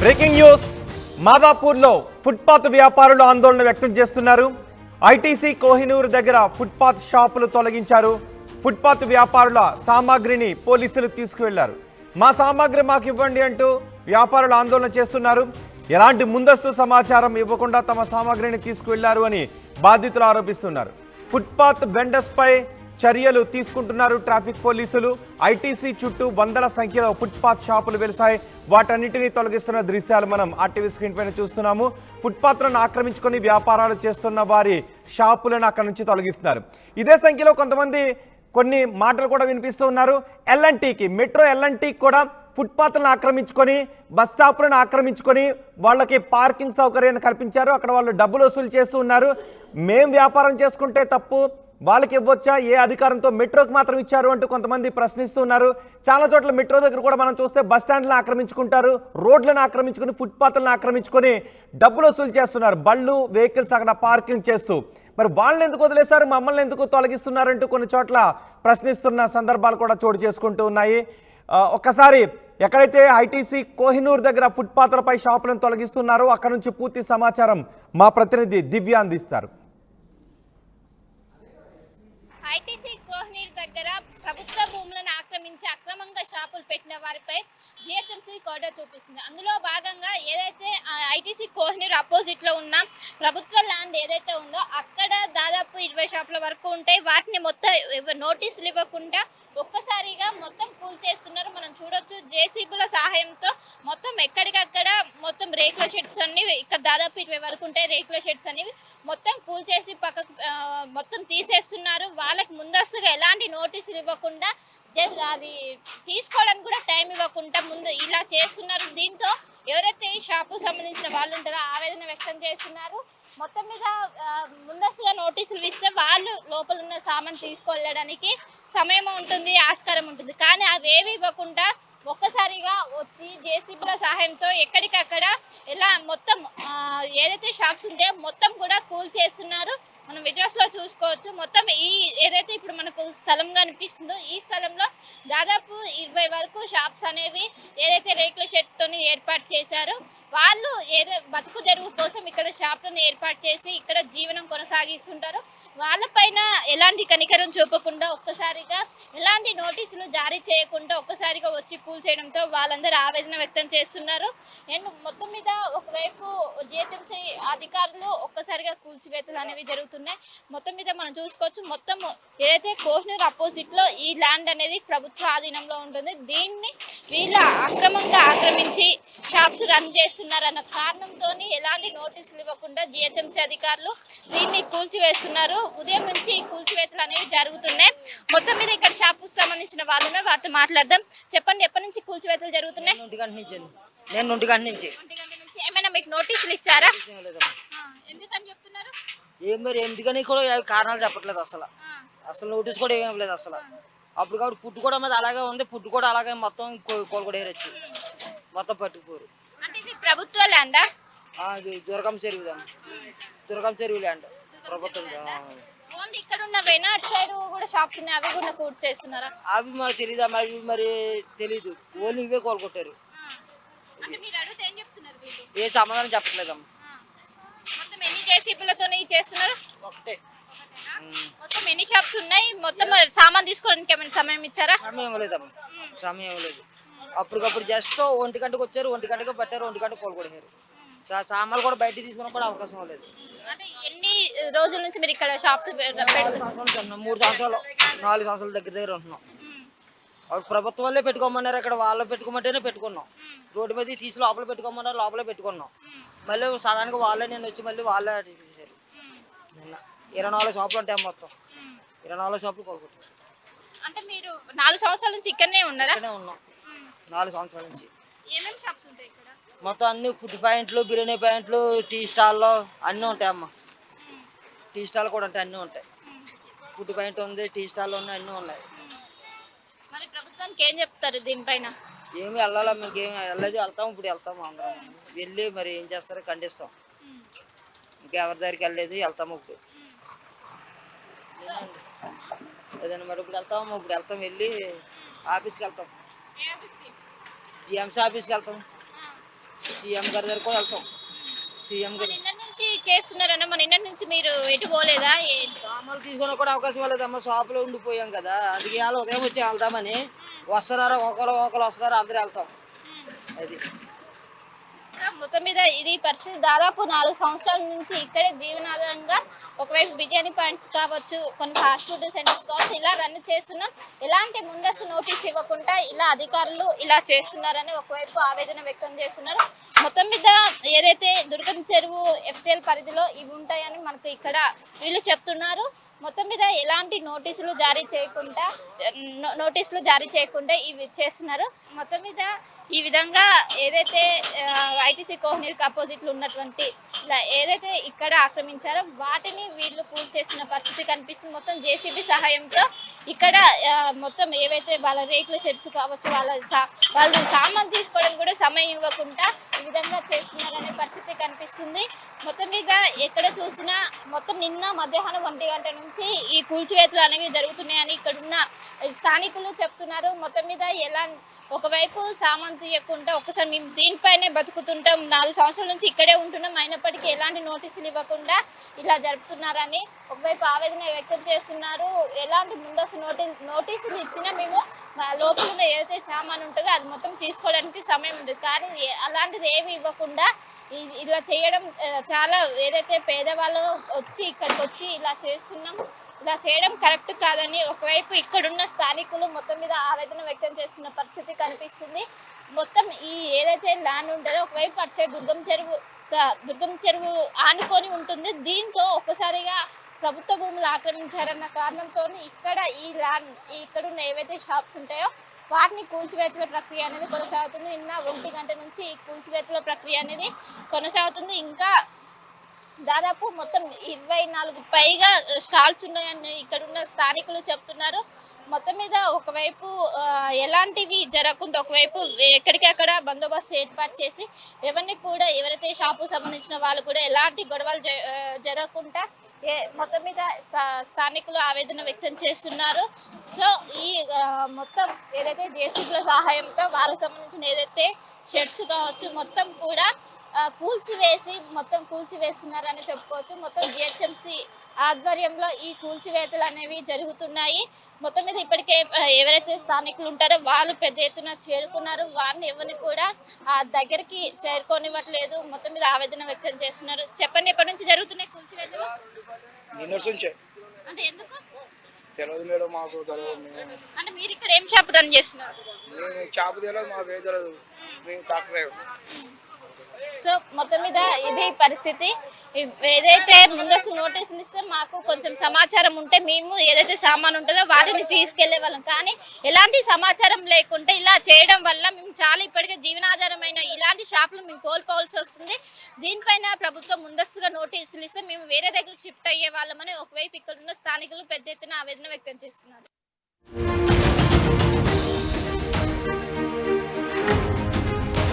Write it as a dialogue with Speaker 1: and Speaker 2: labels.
Speaker 1: Breaking news. మాదాపూర్లో footpath వ్యాపారులు ఆందోళన వ్యక్తం చేస్తున్నారు. ఐటీసీ కోహినూరు దగ్గర ఫుట్పాత్ షాపులు తొలగించారు. ఫుట్పాత్ వ్యాపారుల సామాగ్రిని పోలీసులు తీసుకువెళ్ళారు. మా సామాగ్రి మాకు ఇవ్వండి అంటూ వ్యాపారులు ఆందోళన చేస్తున్నారు. ఎలాంటి ముందస్తు సమాచారం ఇవ్వకుండా తమ సామాగ్రిని తీసుకువెళ్ళారు అని బాధితులు ఆరోపిస్తున్నారు. ఫుట్పాత్ వెండర్స్పై చర్యలు తీసుకుంటున్నారు ట్రాఫిక్ పోలీసులు. ఐటీసీ చుట్టూ వందల సంఖ్యలో ఫుట్పాత్ షాపులు వెలిసాయి. వాటన్నిటినీ తొలగిస్తున్న దృశ్యాలు మనం ఆర్టీవీ స్క్రీన్ పైన చూస్తున్నాము. ఫుట్పాత్లను ఆక్రమించుకొని వ్యాపారాలు చేస్తున్న వారి షాపులను అక్కడ నుంచి తొలగిస్తున్నారు. ఇదే సంఖ్యలో కొంతమంది కొన్ని మాటలు కూడా వినిపిస్తూ ఉన్నారు. ఎల్ఎన్టీకి మెట్రో ఎల్ఎన్టీకి కూడా ఫుట్పాత్లను ఆక్రమించుకొని బస్ స్టాపులను ఆక్రమించుకొని వాళ్ళకి పార్కింగ్ సౌకర్యాన్ని కల్పించారు. అక్కడ వాళ్ళు డబ్బులు వసూలు చేస్తూ ఉన్నారు. మేం వ్యాపారం చేసుకుంటే తప్పు. వాళ్ళకి ఇవ్వచ్చా? ఏ అధికారంతో మెట్రోకి మాత్రం ఇచ్చారు అంటూ కొంతమంది ప్రశ్నిస్తున్నారు చాలా చోట్ల మెట్రో దగ్గర కూడా మనం చూస్తే బస్ స్టాండ్లను ఆక్రమించుకుంటారు. రోడ్లను ఆక్రమించుకుని ఫుట్పాత్లను ఆక్రమించుకొని డబ్బులు వసూలు చేస్తున్నారు. బళ్ళు వెహికల్స్ అక్కడ పార్కింగ్ చేస్తూ. మరి వాళ్ళని ఎందుకు వదిలేశారు? మమ్మల్ని ఎందుకు తొలగిస్తున్నారంటూ కొన్ని చోట్ల ప్రశ్నిస్తున్న సందర్భాలు కూడా చోటు చేసుకుంటూ ఉన్నాయి. ఒక్కసారి ఎక్కడైతే ఐటీసీ కోహినూర్ దగ్గర ఫుట్పాత్లపై షాపులను తొలగిస్తున్నారో అక్కడ నుంచి పూర్తి సమాచారం మా ప్రతినిధి దివ్య అందిస్తారు.
Speaker 2: ఐటీసీ కోహ్నీర్ దగ్గర ప్రభుత్వ భూములను ఆక్రమించి అక్రమంగా షాపులు పెట్టిన వారిపై జిహెచ్ఎంసీ కోట చూపిస్తుంది. అందులో భాగంగా ఏదైతే ఐటీసీ కోహ్నీర్ అపోజిట్లో ఉన్న ప్రభుత్వ ల్యాండ్ ఏదైతే ఉందో అక్కడ దాదాపు ఇరవై షాపుల వరకు ఉంటాయి. వాటిని మొత్తం నోటీసులు ఇవ్వకుండా ఒక్కసారిగా మొత్తం కూల్చేస్తున్నారు మనం చూడొచ్చు జేసీబీల సహాయంతో మొత్తం ఎక్కడికక్కడ మొత్తం రేకుల షెడ్స్ అన్ని ఇక్కడ దాదాపు ఇరవై వరకు ఉంటాయి. రేకుల షెడ్స్ అనేవి మొత్తం కూల్చేసి పక్కకు మొత్తం తీసేస్తున్నారు. వాళ్ళకి ముందస్తుగా ఎలాంటి నోటీసులు ఇవ్వకుండా జస్ట్ అది తీసుకోవడానికి కూడా టైం ఇవ్వకుండా ముందు ఇలా చేస్తున్నారు. దీంతో ఎవరైతే ఈ షాపు సంబంధించిన వాళ్ళు ఉంటారో ఆవేదన వ్యక్తం చేస్తున్నారు. మొత్తం మీద ముందస్తుగా నోటీసులు ఇస్తే వాళ్ళు లోపల ఉన్న సామాన్ తీసుకెళ్ళడానికి సమయం ఉంటుంది ఆస్కారం ఉంటుంది. కానీ అవేవి ఇవ్వకుండా ఒక్కసారిగా వచ్చి జేసీబీల సహాయంతో ఎక్కడికక్కడ ఎలా మొత్తం ఏదైతే షాప్స్ ఉంటాయో మొత్తం కూడా కూల్ చేస్తున్నారు. మనం విజువల్స్లో చూసుకోవచ్చు. మొత్తం ఈ ఏదైతే ఇప్పుడు మనకు స్థలం కనిపిస్తుందో ఈ స్థలంలో దాదాపు ఇరవై వరకు షాప్స్ అనేవి ఏదైతే రేకుల షెడ్తో ఏర్పాటు చేశారు వాళ్ళు ఏదో బతుకు తెరువు కోసం ఇక్కడ షాప్లను ఏర్పాటు చేసి ఇక్కడ జీవనం కొనసాగిస్తుంటారు. వాళ్ళపైన ఎలాంటి కనికరం చూపకుండా ఒక్కసారిగా ఎలాంటి నోటీసులు జారీ చేయకుండా ఒక్కసారిగా వచ్చి కూల్చేయడంతో వాళ్ళందరూ ఆవేదన వ్యక్తం చేస్తున్నారు. అండ్ మొత్తం మీద ఒకవైపు జిహెచ్ఎంసీ అధికారులు ఒక్కసారిగా కూల్చివేతలు అనేవి జరుగుతున్నాయి. మొత్తం మీద మనం చూసుకోవచ్చు మొత్తం ఏదైతే కోహ్నూర్ అపోజిట్లో ఈ ల్యాండ్ అనేది ప్రభుత్వ ఆధీనంలో ఉంటుంది దీన్ని వీళ్ళ అక్రమంగా ఆక్రమించి షాప్స్ రన్ చేస్తున్నారన్న కారణంతో ఎలాంటి నోటీసులు ఇవ్వకుండా జిహెచ్ఎంసీ అధికారులు దీన్ని కూల్చివేస్తున్నారు. ఉదయం నుంచి కూల్చివేతలు అనేవి జరుగుతున్నాయి. మొత్తం మీద ఇక్కడ షాప్ సంబంధించిన వాళ్ళు ఉన్నారు వారితో మాట్లాడదాం. చెప్పండి ఎప్పటి నుంచి కూల్చివేతలు జరుగుతున్నాయి?
Speaker 3: నేను నుంచి
Speaker 2: ఏమైనా మీకు నోటీసులు ఇచ్చారా? ఎందుకని చెప్తున్నారు?
Speaker 3: ఏం మరి ఎందుకని కూడా ఏ కారణాలు చెప్పట్లేదు అసలు. అసలు నోటీస్ కూడా ఏమీ లేదు అసలు. అప్పుడు కాబట్టి పుట్టు కూడా మీద అలాగే ఉంది పుట్టు కూడా అలాగే మొత్తం కో- కోలు కూడా ఏరొచ్చు మొత్తం పట్టుకుపోరు.
Speaker 2: అంటే ఇది ప్రభుత్వ ల్యాండా
Speaker 3: ఆ, ఇది దుర్గం చెరువు దుర్గం చెరువు ల్యాండ్ ప్రభుత్వం. ఆ.
Speaker 2: ఓన్లీ ఇక్కడ ఉన్నవేనా అటు సైడ్ కూడా షాప్స్ ఉన్నాయి అవి కూడా కూర్చు చేస్తున్నారా?
Speaker 3: అవి మాకు తెలియదు అవి మరి తెలీదు. ఓన్లీ ఇవే కోలుకొట్టారు.
Speaker 2: ఆ. అంటే మీరు అడిగితే ఏం చెప్తున్నారు వీళ్ళు?
Speaker 3: ఏ సమాధానం చెప్పట్లేదమ్మా.
Speaker 2: మొత్తం ఎన్ని జేసీబీలతో చేస్తున్నారు?
Speaker 3: ఒకటే?
Speaker 2: మొత్తం ఎన్ని షాప్స్ ఉన్నాయి? మొత్తం సామాన్ తీసుకోవడానికి ఏమైనా సమయం ఇచ్చారా?
Speaker 3: సమయం లేదు సమయం లేదు అప్పటికప్పుడు జస్ట్ ఒంటి గంటకు వచ్చారు ఒంటి గంటకు పట్టారు ఒంటి గంటకు కోలు కొడేశారు సా- సామాన్లు కూడా బయట తీసుకున్నా కూడా అవకాశం లేదు
Speaker 2: అంటే ఎన్ని రోజుల నుంచి మీరు ఇక్కడ షాప్స్.
Speaker 3: మూడు సంవత్సరాలు నాలుగు సంవత్సరాల దగ్గర దగ్గర ఉంటున్నాం. ప్రభుత్వం వాళ్ళే పెట్టుకోమన్నారు ఇక్కడ వాళ్ళు పెట్టుకోమంటేనే పెట్టుకున్నాం. రోడ్డు మీద తీసి లోపల పెట్టుకోమన్నారు లోపలే పెట్టుకున్నాం. మళ్ళీ సడన్గా వాళ్ళే నేను వచ్చి మళ్ళీ వాళ్ళే తీసేశారు నిన్న ఇరవై నాలుగు షాపులు ఉంటాయి మొత్తం. ఇరవై నాలుగు షాపులు కొనుక్కుంటాం
Speaker 2: అంటే మీరు నాలుగు సంవత్సరాల నుంచి ఇక్కడనే ఉన్నారా?
Speaker 3: ఇక్కడే ఉన్నాం. నాలుగు సంవత్సరాల నుంచి.
Speaker 2: ఏమేమి షాప్స్ ఉంటాయి ఇక్కడ?
Speaker 3: మొత్తం అన్ని ఫుడ్ పాయింట్లు బిర్యానీ పాయింట్లు టీ స్టాల్లో అన్నీ ఉంటాయి అమ్మ. టీ స్టాల్ కూడా ఉంటాయి అన్నీ ఉంటాయి. ఫుడ్ పాయింట్ ఉంది టీ స్టాల్ ఉన్నాయి అన్నీ ఉన్నాయి.
Speaker 2: ప్రభుత్వానికి ఏం చెప్తారు దీనిపైన?
Speaker 3: ఏమి వెళ్ళాలా మీకు ఏమి వెళ్ళలేదు వెళ్తాం ఇప్పుడు వెళ్తాం అందరం. వెళ్ళి మరి ఏం చేస్తారో ఖండిస్తాం. ఇంకెవరి దగ్గరికి వెళ్ళలేదు వెళ్తాము ఇప్పుడు. ఏదైనా మరి ఇప్పుడు వెళ్తాము ఇప్పుడు వెళ్తాం వెళ్ళి ఆఫీస్కి వెళ్తాం? జిఎంసీ ఆఫీస్కి? వెళ్తాం. సీఎం గారి దగ్గర కూడా వెళ్తాం. సీఎం గారి
Speaker 2: నిన్న నుంచి చేస్తున్నారన్న మన నిన్న నుంచి మీరు ఎటు పోలేదా ఏంటి?
Speaker 3: సామాన్లు తీసుకున్నా కూడా అవకాశం లేదమ్మా షాపులో ఉండిపోయాం కదా అందుకే ఉదయం వచ్చి వెళ్దామని. వస్తున్నారు ఒకరు ఒకరు వస్తున్నారు అందరూ వెళ్తాం. అది.
Speaker 2: మొత్తం మీద ఇది పరిస్థితి దాదాపు నాలుగు సంవత్సరాల నుంచి ఇక్కడే జీవనాధారంగా ఒకవైపు బిర్యానీ పాయింట్స్ కావచ్చు కొన్ని ఫాస్ట్ ఫుడ్ సెంటర్స్ కావచ్చు ఇలా రన్ చేస్తున్నాం. ఎలాంటి ముందస్తు నోటీస్ ఇవ్వకుండా ఇలా అధికారులు ఇలా చేస్తున్నారని ఒకవైపు ఆవేదన వ్యక్తం చేస్తున్నారు. మొత్తం మీద ఏదైతే దుర్గం చెరువు ఎఫ్టీఎల్ పరిధిలో ఇవి ఉంటాయని మనకు ఇక్కడ వీళ్ళు చెప్తున్నారు. మొత్తం మీద ఎలాంటి నోటీసులు జారీ చేయకుండా నోటీసులు జారీ చేయకుండా ఇవి చేస్తున్నారు. మొత్తం మీద ఈ విధంగా ఏదైతే ఐటీసీ కోహ్నీర్కి అపోజిట్లు ఉన్నటువంటి ఏదైతే ఇక్కడ ఆక్రమించారో వాటిని వీళ్ళు పూర్తి చేసిన పరిస్థితి కనిపిస్తుంది. మొత్తం జేసీబీ సహాయంతో ఇక్కడ మొత్తం ఏవైతే వాళ్ళ రేకుల షెడ్స్ కావచ్చు వాళ్ళ సా- వాళ్ళు సామాన్ తీసుకోవడం కూడా సమయం ఇవ్వకుండా విధంగా చేస్తున్నారనే పరిస్థితి కనిపిస్తుంది. మొత్తం మీద ఎక్కడ చూసినా మొత్తం నిన్న మధ్యాహ్నం ఒంటి గంట నుంచి ఈ కూల్చివేతలు అనేవి జరుగుతున్నాయని ఇక్కడ ఉన్న స్థానికులు చెప్తున్నారు. మొత్తం మీద ఎలా ఒకవైపు సామాన్ తీయకుండా ఒకసారి మేము దీనిపైనే బతుకుతుంటాం. నాలుగు సంవత్సరాల నుంచి ఇక్కడే ఉంటున్నాం. అయినప్పటికీ ఎలాంటి నోటీసులు ఇవ్వకుండా ఇలా జరుపుతున్నారని ఒకవైపు ఆవేదన వ్యక్తం చేస్తున్నారు. ఎలాంటి ముందస్తు నోటీ నోటీసులు ఇచ్చినా మేము మా లోపల ఏదైతే సామాన్ ఉంటుందో అది మొత్తం తీసుకోవడానికి సమయం ఉంది కానీ అలాంటిది ఏమి ఇవ్వకుండా ఇలా చేయడం చాలా ఏదైతే పేదవాళ్ళు వచ్చి ఇక్కడికి వచ్చి ఇలా చేస్తున్నాం ఇలా చేయడం కరెక్ట్ కాదని ఒకవైపు ఇక్కడున్న స్థానికులు మొత్తం మీద ఆవేదన వ్యక్తం చేస్తున్న పరిస్థితి కనిపిస్తుంది. మొత్తం ఈ ఏదైతే ల్యాండ్ ఉంటుందో ఒకవైపు వచ్చే దుర్గం చెరువు దుర్గం చెరువు ఆనుకొని ఉంటుంది. దీంతో ఒక్కసారిగా ప్రభుత్వ భూములు ఆక్రమించారన్న కారణంతో ఇక్కడ ఈ ల్యాండ్ ఇక్కడ ఉన్న ఏవైతే షాప్స్ ఉంటాయో వాటిని కూల్చివేతల ప్రక్రియ అనేది కొనసాగుతుంది. నిన్న ఒంటి గంట నుంచి ఈ కూల్చివేతల ప్రక్రియ అనేది కొనసాగుతుంది. ఇంకా దాదాపు మొత్తం ఇరవై నాలుగు పైగా స్టాల్స్ ఉన్నాయని ఇక్కడ ఉన్న స్థానికులు చెప్తున్నారు. మొత్తం మీద ఒకవైపు ఎలాంటివి జరగకుండా ఒకవైపు ఎక్కడికక్కడ బందోబస్తు ఏర్పాటు చేసి ఎవరిని కూడా ఎవరైతే షాపు సంబంధించిన వాళ్ళు కూడా ఎలాంటి గొడవలు జ- జరగకుండా ఏ- మొత్తం మీద స్థానికులు ఆవేదన వ్యక్తం చేస్తున్నారు. సో ఈ మొత్తం ఏదైతే జేసీబీల సహాయంతో వాళ్ళకి సంబంధించిన ఏదైతే షెడ్స్ కావచ్చు మొత్తం కూడా కూల్చివేసి మొత్తం కూల్చివేస్తున్నారని చెప్పుకోవచ్చు. మొత్తం జిహెచ్ఎంసి ఆధ్వర్యంలో ఈ కూల్చివేతలు అనేవి జరుగుతున్నాయి. మొత్తం మీద ఇప్పటికే ఎవరైతే స్థానికులు ఉంటారో వాళ్ళు పెద్ద ఎత్తున చేరుకున్నారు. వారిని ఎవరిని కూడా ఆ దగ్గరికి చేరుకోనివ్వట్లేదు. మొత్తం మీద ఆవేదన వ్యక్తం చేస్తున్నారు. చెప్పండి ఎప్పటి నుంచి జరుగుతున్నాయి కూల్చివేతలు? అంటే ఎందుకు?
Speaker 4: తెలియదు మేడం మాకు తెలియదు మేము
Speaker 2: అంటే మీరు ఇక్కడ ఏం షాప్ రన్ చేస్తున్నారు?
Speaker 4: మేము చేప తెలియదు మాకు ఏ తెలియదు మేము డ్రైవర్.
Speaker 2: సో మొత్తం మీద ఇది పరిస్థితి. ఏదైతే ముందస్తు నోటీసులు ఇస్తే మాకు కొంచెం సమాచారం ఉంటే మేము ఏదైతే సామాన్ ఉంటుందో వాటిని తీసుకెళ్ళే వాళ్ళం. కానీ ఎలాంటి సమాచారం లేకుంటే ఇలా చేయడం వల్ల మేము చాలా ఇప్పటికే జీవనాధారమైన ఇలాంటి షాపులు మేము కోల్పోవాల్సి వస్తుంది. దీనిపైన ప్రభుత్వం ముందస్తుగా నోటీసులు ఇస్తే మేము వేరే దగ్గర షిఫ్ట్ అయ్యే వాళ్ళమని ఒకవైపు ఇక్కడ ఉన్న స్థానికులు పెద్ద ఎత్తున ఆవేదన వ్యక్తం చేస్తున్నారు.